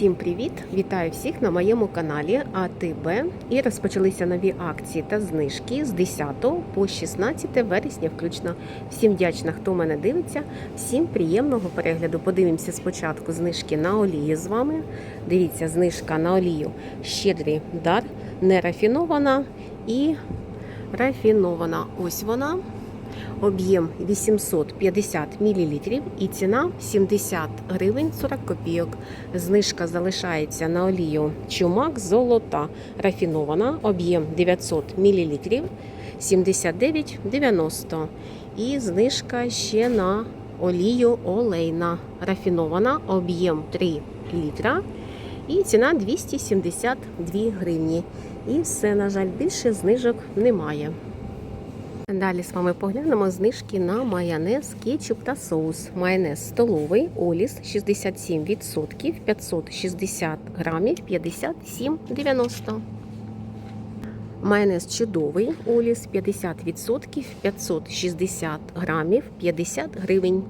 Всім привіт! Вітаю всіх на моєму каналі АТБ. І розпочалися нові акції та знижки з 10 по 16 вересня включно. Всім вдячна, хто мене дивиться. Всім приємного перегляду. Подивимося спочатку знижки на олію з вами. Дивіться, знижка на олію щедрий дар, не рафінована і рафінована. Ось вона. Об'єм 850 мл і ціна 70 гривень 40 копійок. Знижка залишається на олію чумак золота рафінована, об'єм 900 мл 79,90. І знижка ще на олію олейна рафінована, об'єм 3 літра. І ціна 272 гривні. І все, на жаль, більше знижок немає. Далі з вами поглянемо знижки на майонез, кетчуп та соус. Майонез столовий, Оліс 67%, 560 грамів, 57,90. Майонез чудовий, Оліс 50%, 560 грамів, 50 гривень.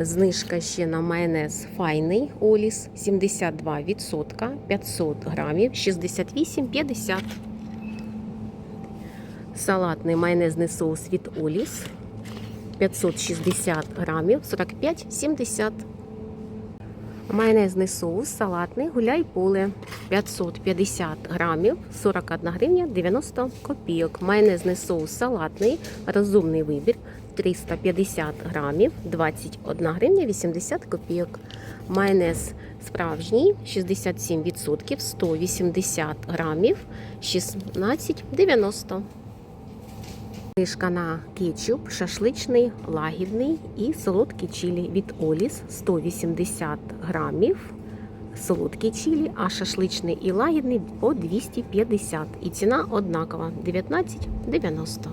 Знижка ще на майонез файний Оліс 72%, 500 грамів, 68,50 Салатний майонезний соус від Оліс 560 грамів 45,70. Майонезний соус салатний гуляй поле 550 грамів 41 гривня 90 копійок. Майонезний соус салатний розумний вибір 350 грамів 21 гривня 80 копійок. Майонез справжній 67%, 180 грамів 16,90. Знижка на кетчуп, шашличний, лагідний і солодкий чилі від Оліс 180 грамів. Солодкий чилі, а шашличний і лагідний по 250. І ціна однакова 19,90.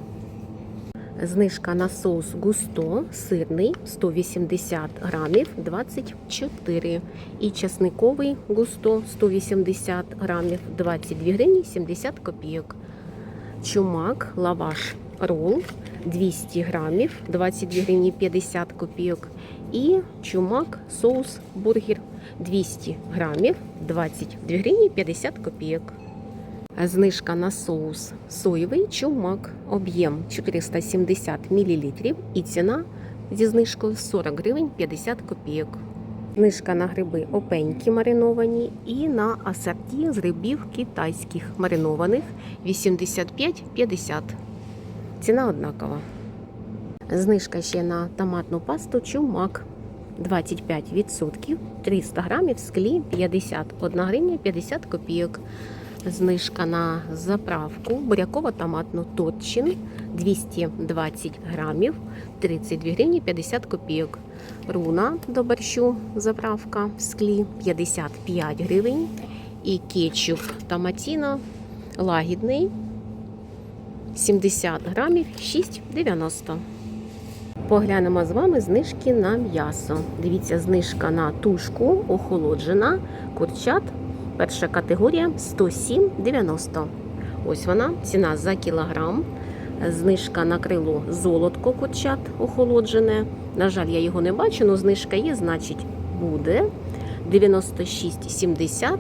Знижка на соус густо, сирний 180 грамів 24. І часниковий густо 180 грамів 22 гривні 70 копійок. Чумак, лаваш рол 200 грамів 22 гривні 50 копійок. І чумак соус бургер 200 грамів 22 гривні 50 копійок. Знижка на соус соєвий чумак, об'єм 470 мл і ціна зі знижкою 40 гривень 50 копійок. Знижка на гриби опенькі мариновані і на асорті з грибів китайських маринованих 85,50. Ціна однакова. Знижка ще на томатну пасту чумак 25%, 300 грамів склі 51 гривня 50 копійок. Знижка на заправку буряково-томатну Тотчин 220 грамів 32 гривні 50 копійок. Руна до борщу заправка в склі 55 гривень. І кетчуп томатіно лагідний 70 грамів 6,90. Поглянемо з вами знижки на м'ясо. Дивіться, знижка на тушку охолоджена, курчат. Перша категорія 107,90. Ось вона, ціна за кілограм. Знижка на крило золотко курчат охолоджене. На жаль, я його не бачу, але знижка є, значить, буде. 96,70.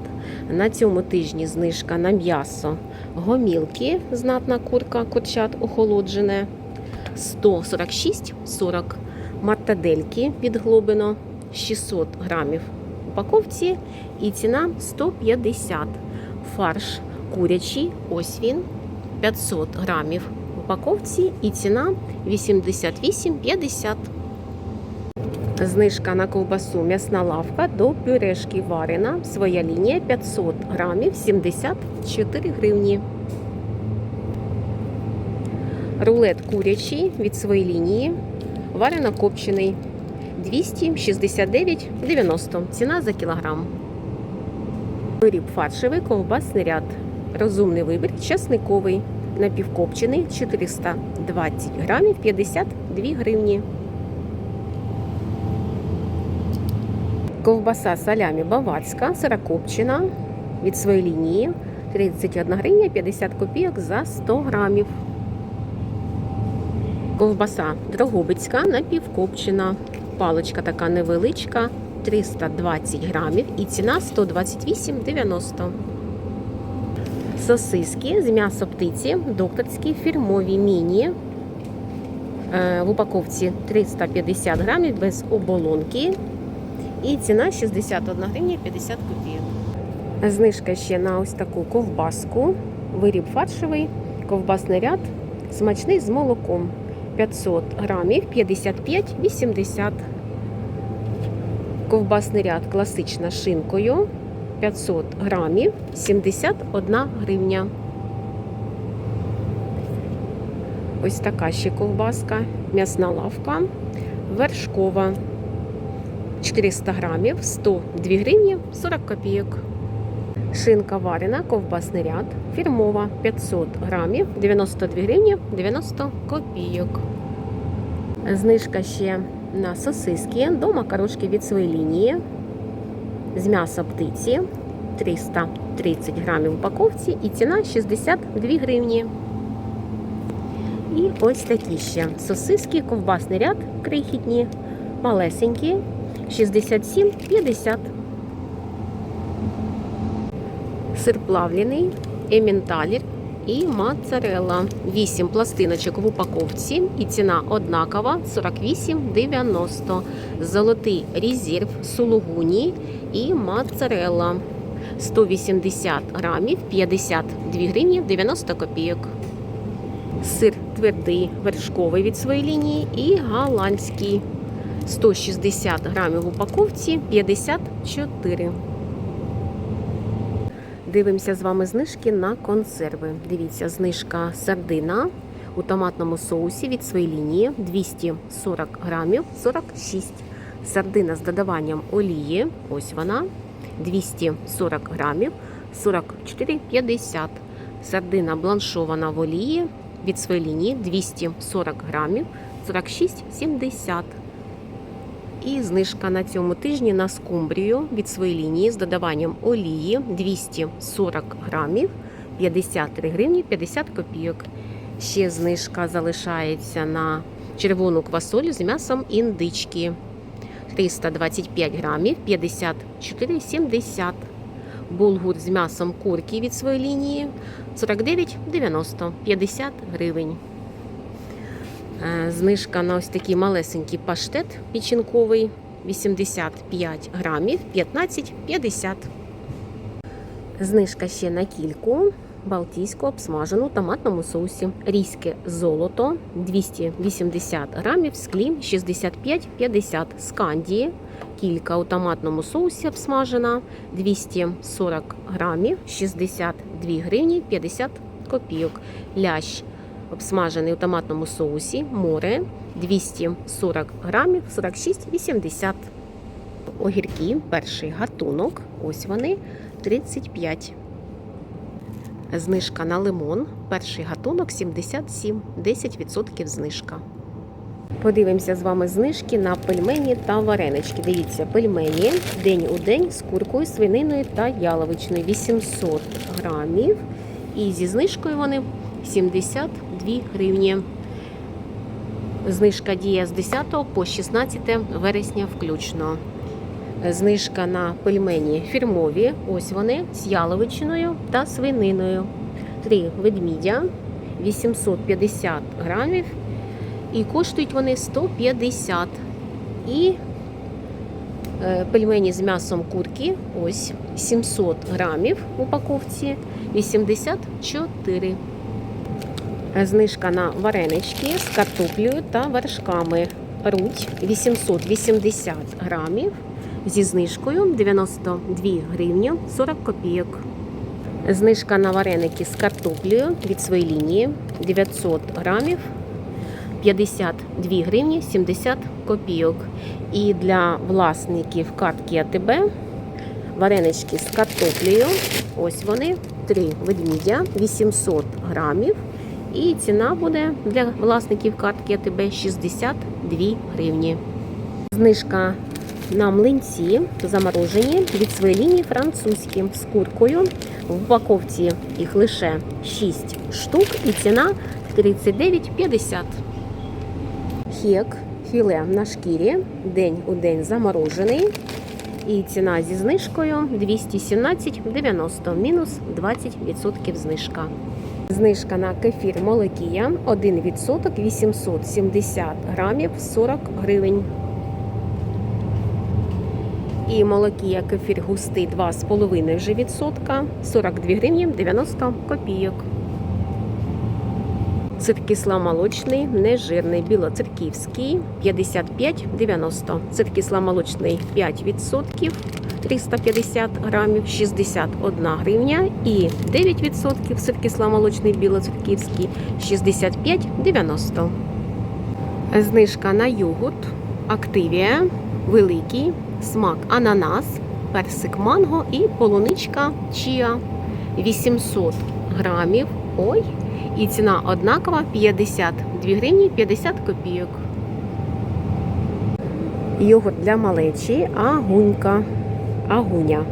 На цьому тижні знижка на м'ясо. Гомілки, знатна курка, курчат охолоджене. 146,40. Мартадельки підглобино 600 грамів упаковці і ціна 150. Фарш курячий, ось він 500 грамів в упаковці і ціна 88,50. Знижка на ковбасу м'ясна лавка до пюрешки варена. Своя лінія 500 грамів 74 гривні. Рулет курячий від своєї лінії. Варено копчений 269,90. Ціна за кілограм. Виріб фаршевий ковбасний ряд. Розумний вибір, часниковий. Напівкопчений 420 грамів 52 гривні. Ковбаса салямі баварська, сирокопчена від своєї лінії 31 гривня 50 копійок за 100 грамів. Ковбаса Дрогобицька напівкопчена. Паличка така невеличка 320 грамів і ціна 128,90. Сосиски з м'ясо птиці, докторські фірмові міні. Е, В упаковці 350 грамів без оболонки. І ціна 61 гривня 50 копійок. Знижка ще на ось таку ковбаску. Виріб фаршевий, ковбасний ряд, смачний з молоком. 500 грамів 55,80. Ковбасний ряд класична шинкою 500 грамів 71 гривня. Ось така ще ковбаска, м'ясна лавка, вершкова 400 грамів 102 гривні 40 копійок. Шинка варена, ковбасний ряд, фірмова 500 грамів 92 гривні 90 копійок. Знижка ще на сосиски до макарошки від своєї лінії з м'яса птиці 330 грамів в упаковці і ціна 62 гривні. І ось такі ще сосиски, ковбасний ряд, крихітні, малесенькі, 67,50. Сир плавлений, ементалір і моцарелла. 8 пластиночок в упаковці і ціна однакова 48,90. Золотий резерв, сулугуні і моцарелла. 180 грамів, 52 гривні 90 копійок. Сир твердий вершковий від своєї лінії і голландський. 160 грамів в упаковці 54. Дивимося з вами знижки на консерви. Дивіться, знижка сардина у томатному соусі від своєї лінії 240 грамів 46. Сардина з додаванням олії. Ось вона 240 грамів 44,50. Сардина бланшована в олії від своєї лінії 240 грамів 46,70. І знижка на цьому тижні на скумбрію від своєї лінії з додаванням олії 240 грамів 53 гривні 50 копійок. Ще знижка залишається на червону квасолю з м'ясом індички 325 грамів 54,70. Булгур з м'ясом курки від своєї лінії 49,90 50 гривень. Е, Знижка на ось такий малесенький паштет печінковий 85 грамів 15,50. Знижка ще на кільку балтійську обсмажену в томатному соусі. Різьке золото 280 грамів, склі 65,50 скандії. Кілька у томатному соусі обсмажена 240 грамів 62 гривні 50 копійок. Лящ обсмажений у томатному соусі, море 240 грамів 46,80. Огірки, перший гатунок, ось вони 35. Знижка на лимон, перший гатунок 77, 10% знижка. Подивимося з вами знижки на пельмені та варенички. Дивіться, пельмені день у день з куркою, свининою та яловичною 800 грамів. І зі знижкою вони 72 гривні. Знижка діє з 10 по 16 вересня включно. Знижка на пельмені фірмові. Ось вони з яловичиною та свининою. Три ведмідя 850 грамів. І коштують вони 150. І е, пельмені з м'ясом курки ось 700 грамів в упаковці 84. Знижка на варенички з картоплею та вершками. Руть 880 грамів зі знижкою 92 гривні 40 копійок. Знижка на вареники з картоплею від своєї лінії 900 грамів 52 гривні 70 копійок. І для власників картки АТБ варенички з картоплею. Ось вони, три ведмідя, 800 грамів. І ціна буде для власників картки АТБ 62 гривні. Знижка на млинці заморожені від своєї лінії французькі з куркою. В упаковці їх лише 6 штук і ціна 39,50. Хек, філе на шкірі, день у день заморожений І ціна зі знижкою 217,90, мінус 20% знижка. Знижка на кефір Молокія 1% 870 грамів 40 гривень. І молокія кефір густий 2,5 вже відсотка 42 гривні 90 копійок. Сир кисломолочний, нежирний, білоцерківський 55,90. Сир кисломолочний 5%, 350 грамів, 61 гривня. І 9% сир кисломолочний, білоцерківський 65,90. Знижка на йогурт Активія, великий, смак ананас, персик манго і полуничка чіа 800 грамів. Ой, і ціна однакова 52 гривні 50 копійок. Йогурт для малечі, агунька, агуня.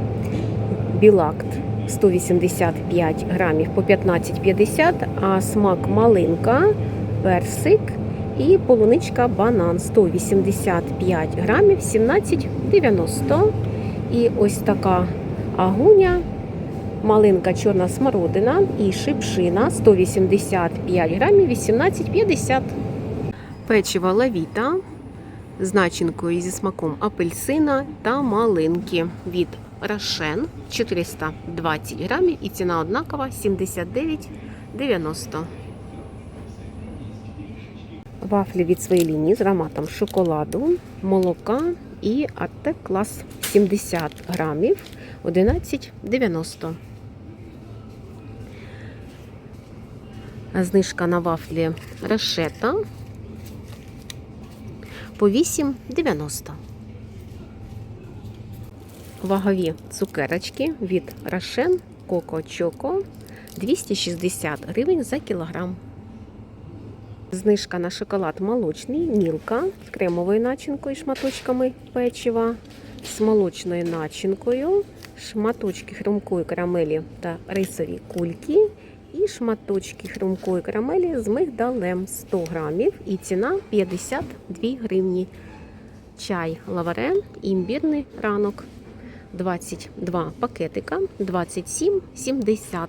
Білакт 185 грамів по 15,50, а смак малинка, персик і полуничка банан 185 грамів 17,90. І ось така агуня малинка чорна смородина і шипшина 185 грамів 18,50. Печиво лавіта з начинкою зі смаком апельсина та малинки від Рошен 420 грамів і ціна однакова 79,90. Вафлі від своєї лінії з ароматом шоколаду, молока і Arte клас 70 грамів 11,90. Знижка на вафлі решета по 8,90. Вагові цукерочки від Рошен Коко Чоко 260 гривень за кілограм. Знижка на шоколад молочний, мілка з кремовою начинкою, шматочками печива, з молочною начинкою, шматочки хрумкої карамелі та рисові кульки і шматочки хрумкої карамелі з мигдалем 100 грамів і ціна 52 гривні. Чай лаваре, імбірний ранок 22 пакетика, 27,70.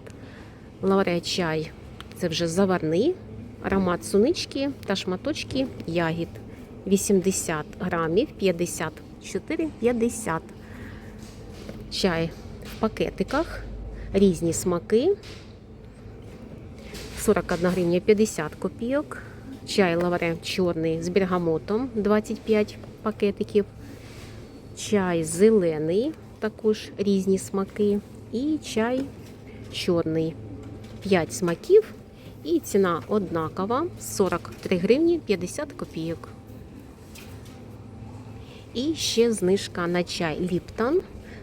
Лаваре чай це вже заварний, аромат сунички та шматочки ягід. 80 грамів, 54,50. Чай в пакетиках, різні смаки. 41 гривня 50 копійок. Чай лаваре чорний з бергамотом 25 пакетиків. Чай зелений, також різні смаки. І чай чорний. 5 смаків. І ціна однакова 43 гривні 50 копійок. І ще знижка на чай Ліптон.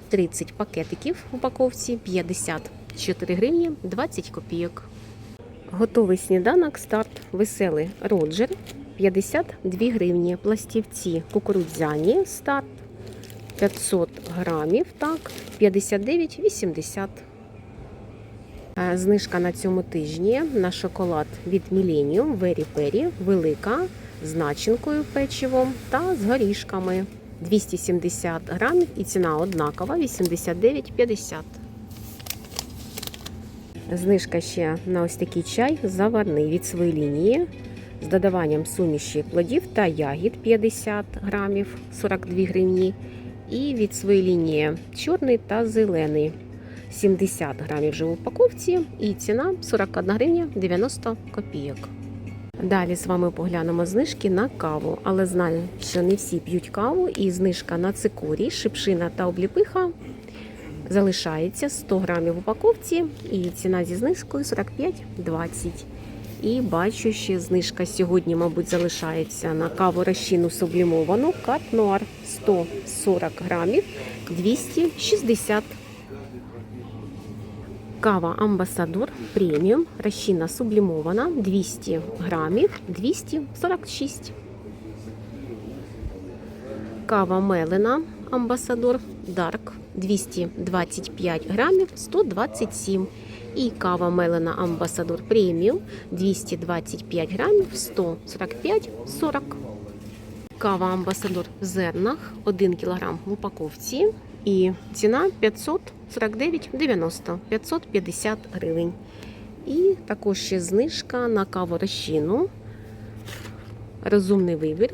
30 пакетиків в упаковці 54 гривні 20 копійок. Готовий сніданок старт веселий Роджер 52 гривні. Пластівці кукурудзяні старт 500 грамів, так, 59,80. Е, Знижка на цьому тижні на шоколад від Millennium Very Peri велика з начинкою печивом та з горішками 270 грамів і ціна однакова 89,50. Знижка ще на ось такий чай заварний від своєї лінії з додаванням суміші плодів та ягід 50 грамів 42 гривні. І від своєї лінії чорний та зелений 70 грамів вже в упаковці і ціна 41 гривня 90 копійок. Далі з вами поглянемо знижки на каву, але знаю, що не всі п'ють каву, і знижка на цикорій, шипшина та обліпиха залишається 100 грамів в упаковці, і ціна зі знижкою 45,20. І бачу, що знижка сьогодні, мабуть, залишається на каву розчину сублімовану Кат Нуар 140 грамів 260 Кава Амбасадор преміум, розчина сублімована 200 грамів 246. Кава Мелена Амбасадор Дарк 225 грамів 127. І кава Мелена Амбасадор преміум 225 грамів 145,40. Кава Амбасадор в зернах 1 кг в упаковці І ціна 549,90 550 гривень. І також ще знижка на каву розчину. Розумний вибір.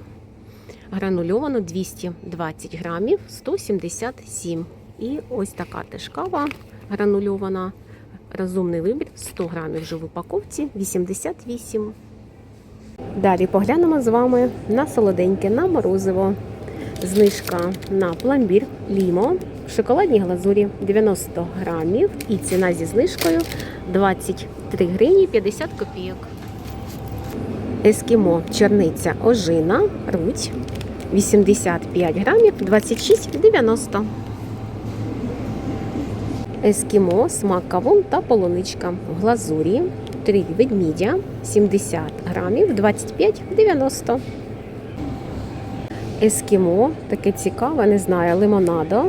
Гранульовано 220 грамів 177. І ось така теж кава гранульована. Розумний вибір 100 грамів вже в упаковці 88. Далі поглянемо з вами на солоденьке, на морозиво. Знижка на пломбір Лімо в шоколадній глазурі 90 грамів і ціна зі знижкою 23 гривні 50 копійок. Ескімо черниця ожина, руть 85 грамів 26,90. Ескімо, смак кавун та полуничка в глазурі. Три ведмідя 70 грамів 25,90. Ескімо, таке цікаве, не знаю, лимонадо.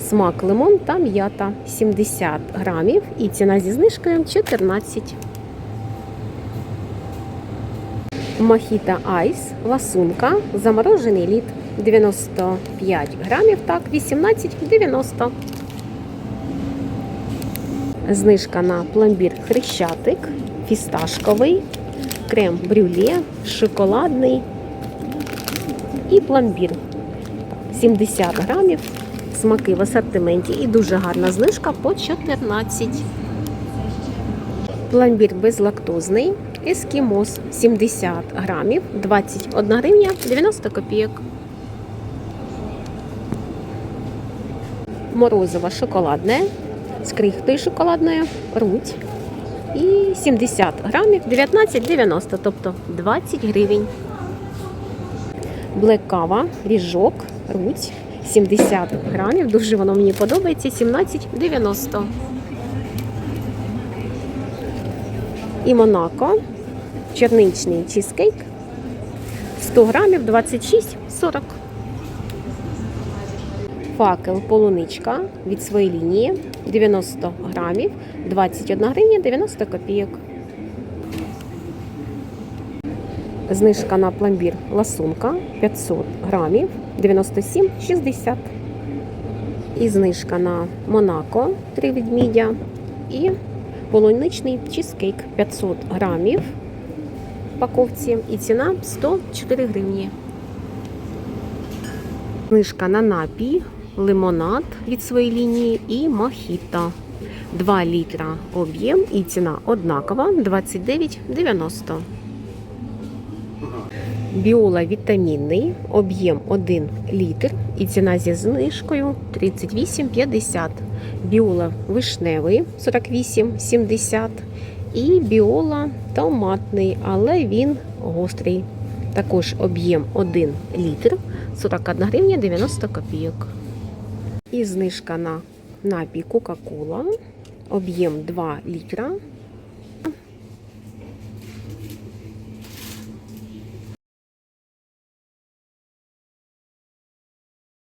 Смак лимон та м'ята 70 грамів і ціна зі знижкою 14. Мохіта Айс, ласунка, заморожений лід 95 грамів, так, 18,90. Знижка на пломбір хрещатик, фісташковий, крем брюле, шоколадний і пломбір 70 грамів. Смаки в асортименті і дуже гарна знижка по 14. Пломбір безлактозний, ескімос 70 грамів, 21 гривня 90 копійок. Морозиво шоколадне з крихтою шоколадною, руть. І 70 грамів 19,90, тобто 20 гривень. Блек кава, ріжок, руть 70 грамів. Дуже воно мені подобається. 17,90. І Монако. Черничний чизкейк. 100 грамів 26,40. Факел полуничка від своєї лінії 90 грамів 21 гривня 90 копійок. Знижка на пломбір ласунка 500 грамів 97,60. І знижка на Монако 3 відмідя. І полуничний чизкейк 500 грамів упаковці. І ціна 104 гривні. Знижка на напій, лимонад від своєї лінії і мохіто. 2 літра об'єм і ціна однакова 29,90. Біола вітамінний, об'єм 1 літр і ціна зі знижкою 38,50. Біола вишневий 48,70 і біола томатний, але він гострий. Також об'єм 1 літр 41 гривня 90 копійок. І знижка на напій Кока-Кола. Об'єм 2 літра